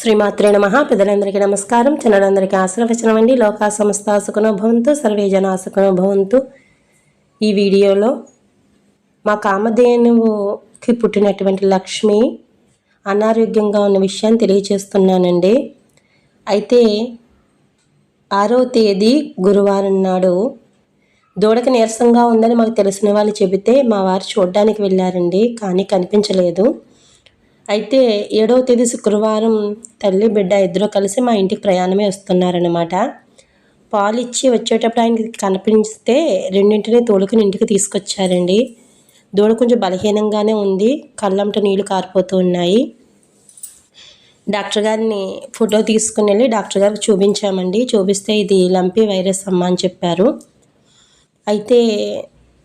శ్రీమాత్రే నమ. పెద్దలందరికీ నమస్కారం. చిన్నలందరికీ ఆశీర్వచనం అండి. లోకా సంస్థ ఆసుకునో భవంతు. సర్వే జన ఆసుకునో భవంతు. ఈ వీడియోలో మా కామధేనువుకి పుట్టినటువంటి లక్ష్మి అనారోగ్యంగా ఉన్న విషయాన్ని తెలియచేస్తున్నానండి. అయితే ఆరో తేదీ గురువారం నాడు. దూడకి నీరసంగా ఉందని మాకు తెలిసిన వాళ్ళు చెబితే మా వారు చూడడానికి వెళ్ళారండి కానీ కనిపించలేదు. అయితే ఏడవ తేదీ శుక్రవారం తల్లి బిడ్డ ఇద్దరు కలిసి మా ఇంటికి ప్రయాణమే వస్తున్నారనమాట పాలు ఇచ్చి వచ్చేటప్పుడు ఆయనకి కనిపిస్తే రెండింటిని తోడుకుని ఇంటికి తీసుకొచ్చారండి. దూడ కొంచెం బలహీనంగానే ఉంది కళ్ళంట నీళ్ళు కారిపోతూ ఉన్నాయి. డాక్టర్ గారిని ఫోటో తీసుకుని వెళ్ళి డాక్టర్ గారికి చూపించామండి. చూపిస్తే ఇది లంపీ వైరస్ అమ్మ అని చెప్పారు. అయితే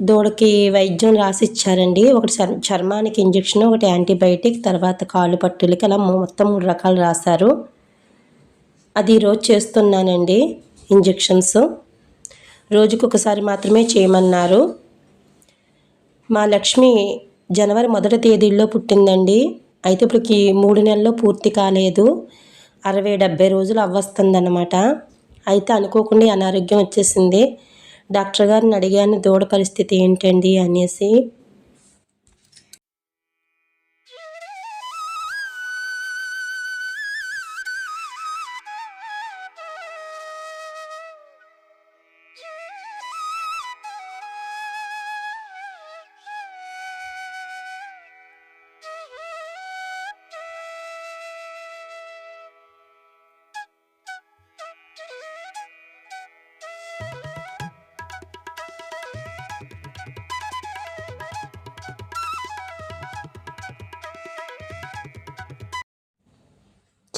దూడకి వైద్యం రాసి ఇచ్చారండి ఒకటి చర్ చర్మానికి ఇంజక్షన్ ఒకటి యాంటీబయాటిక్ తర్వాత కాళ్ళు పట్టులకి అలా మొత్తం మూడు రకాలు రాశారు. అది ఈరోజు చేస్తున్నానండి ఇంజెక్షన్స్. రోజుకు ఒకసారి మాత్రమే చేయమన్నారు. మా లక్ష్మి జనవరి మొదటి తేదీల్లో పుట్టిందండి. అయితే ఇప్పటికి మూడు నెలల్లో పూర్తి కాలేదు. అరవై డెబ్బై రోజులు అవ్వస్తుందన్నమాట. అయితే అనుకోకుండా అనారోగ్యం వచ్చేసింది. డాక్టర్ గారిని అడిగాను దూడ పరిస్థితి ఏంటండి అనేసి.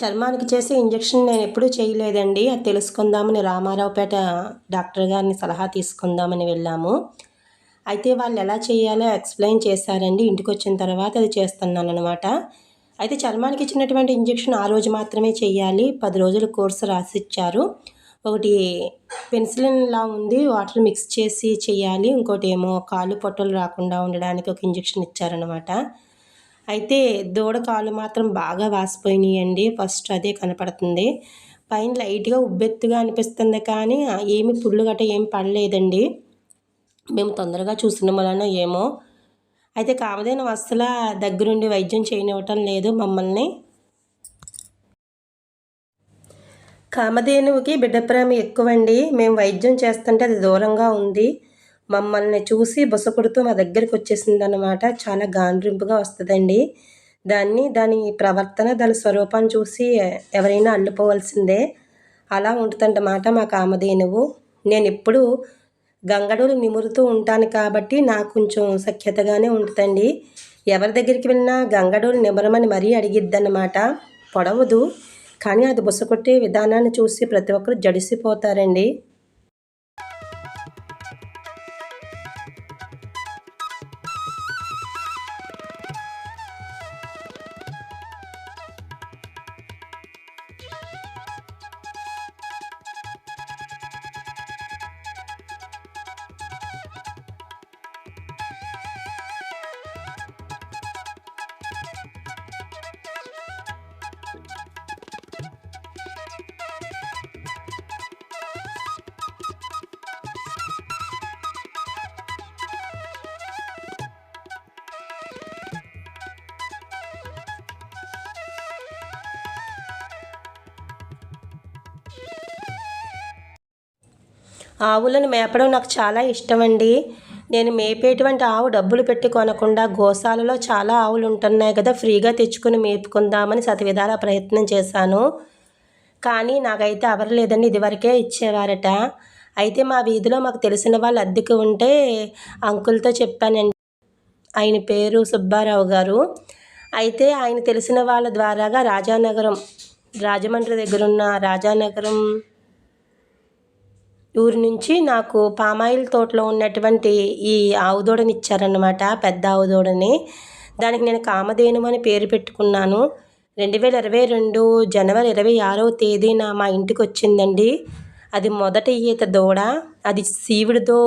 చర్మానికి చేసే ఇంజెక్షన్ నేను ఎప్పుడూ చేయలేదండి. అది తెలుసుకుందామని రామారావుపేట డాక్టర్ గారిని సలహా తీసుకుందామని వెళ్ళాము. అయితే వాళ్ళు ఎలా చేయాలో ఎక్స్ప్లెయిన్ చేశారండి. ఇంటికి వచ్చిన తర్వాత అది చేస్తున్నాను అనమాట అయితే చర్మానికి ఇచ్చినటువంటి ఇంజెక్షన్ ఆ రోజు మాత్రమే చేయాలి. పది రోజుల కోర్సు రాసిచ్చారు. ఒకటి పెన్సిలిన్లా ఉంది. వాటర్ మిక్స్ చేసి చేయాలి. ఇంకోటి ఏమో కాళ్ళు పొట్టలు రాకుండా ఉండడానికి ఒక ఇంజెక్షన్ ఇచ్చారనమాట అయితే దూడ కాళ్ళు మాత్రం బాగా వాసిపోయినాయండి. ఫస్ట్ అదే కనపడుతుంది. పైన లైట్గా ఉబ్బెత్తుగా అనిపిస్తుంది కానీ ఏమి పుళ్ళు గట్ట ఏమి పడలేదండి. మేము తొందరగా చూసిన వలన ఏమో. అయితే కామదైన వస్తుల దగ్గరుండి వైద్యం చేయనివ్వటం లేదు మమ్మల్ని. కామధేనువుకి బిడ్డ ప్రేమ ఎక్కువండి. మేము వైద్యం చేస్తుంటే అది దూరంగా ఉంది. మమ్మల్ని చూసి బుసకొడుతూ మా దగ్గరికి వచ్చేసింది అనమాట చాలా గాండ్రింపుగా వస్తుందండి. దాన్ని దాని ప్రవర్తన దాని స్వరూపాన్ని చూసి ఎవరైనా అల్లుకోవాల్సిందే. అలా ఉంటుందన్నమాట మా కామధేనువు. నేను ఎప్పుడు గంగడోలు నిమురుతూ ఉంటాను కాబట్టి నాకు కొంచెం సఖ్యతగానే ఉంటుందండి. ఎవరి దగ్గరికి వెళ్ళినా గంగడోలు నిమరమని మరీ అడిగిద్దన్నమాట. పొడవదు. కానీ అది బుసకొట్టే విధానాన్ని చూసి ప్రతి ఒక్కరు జడిసిపోతారండి. ఆవులను మేపడం నాకు చాలా ఇష్టం అండి నేను మేపేటువంటి ఆవు డబ్బులు పెట్టి కొనకుండా గోశాలలో చాలా ఆవులు ఉంటున్నాయి కదా ఫ్రీగా తెచ్చుకుని మేపుకుందామని సతవిధాల ప్రయత్నం చేశాను. కానీ నాకైతే అవ్వలేదండి ఇదివరకే ఇచ్చేవారట. అయితే మా వీధిలో మాకు తెలిసిన వాళ్ళు అద్దెకు ఉంటే అంకుల్తో చెప్పానండి. ఆయన పేరు సుబ్బారావు గారు. అయితే ఆయన తెలిసిన వాళ్ళ ద్వారాగా రాజానగరం రాజమండ్రి దగ్గర ఉన్న రాజానగరం ఊరి నుంచి నాకు పామాయిల్ తోటలో ఉన్నటువంటి ఈ ఆవుదూడని ఇచ్చారన్నమాట పెద్ద ఆవుదూడని. దానికి నేను కామధేను అని పేరు పెట్టుకున్నాను. రెండు వేల ఇరవై రెండు జనవరి ఇరవై ఆరవ తేదీన మా ఇంటికి వచ్చిందండి అది మొదటి ఈత దూడ అది శివుడిదో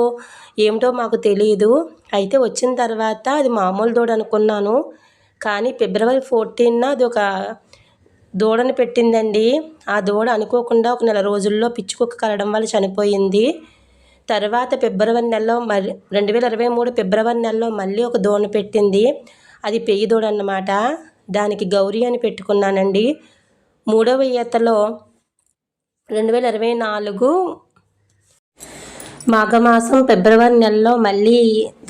ఏమిటో మాకు తెలియదు అయితే వచ్చిన తర్వాత అది మామూలు దూడ అనుకున్నాను. కానీ ఫిబ్రవరి ఫోర్టీన్న అది ఒక దూడని పెట్టిందండి. ఆ దూడ అనుకోకుండా ఒక నెల రోజుల్లో పిచ్చుకుక్క కలడం వల్ల చనిపోయింది. తర్వాత ఫిబ్రవరి నెలలో మరి రెండు వేల ఇరవై మూడు ఫిబ్రవరి నెలలో మళ్ళీ ఒక దూడను పెట్టింది. అది పెయ్యి దూడ అన్నమాట. దానికి గౌరీ అని పెట్టుకున్నానండి. మూడవ ఈతలో రెండు వేల ఇరవై నాలుగు మాఘమాసం ఫిబ్రవరి నెలలో మళ్ళీ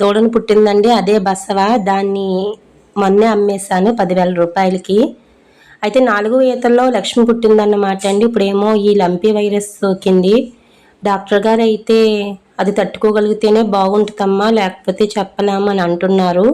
దూడను పుట్టిందండి. అదే బసవ. దాన్ని మొన్నే అమ్మేశాను పదివేల రూపాయలకి. అయితే నాలుగో ఈతల్లో లక్ష్మి పుట్టిందన్నమాట అండి. ఇప్పుడేమో ఈ లంపీ వైరస్ సోకింది డాక్టర్ గారు అయితే అది తట్టుకోగలిగితేనే బాగుంటుందమ్మా లేకపోతే చెప్పలేమని అంటున్నారు.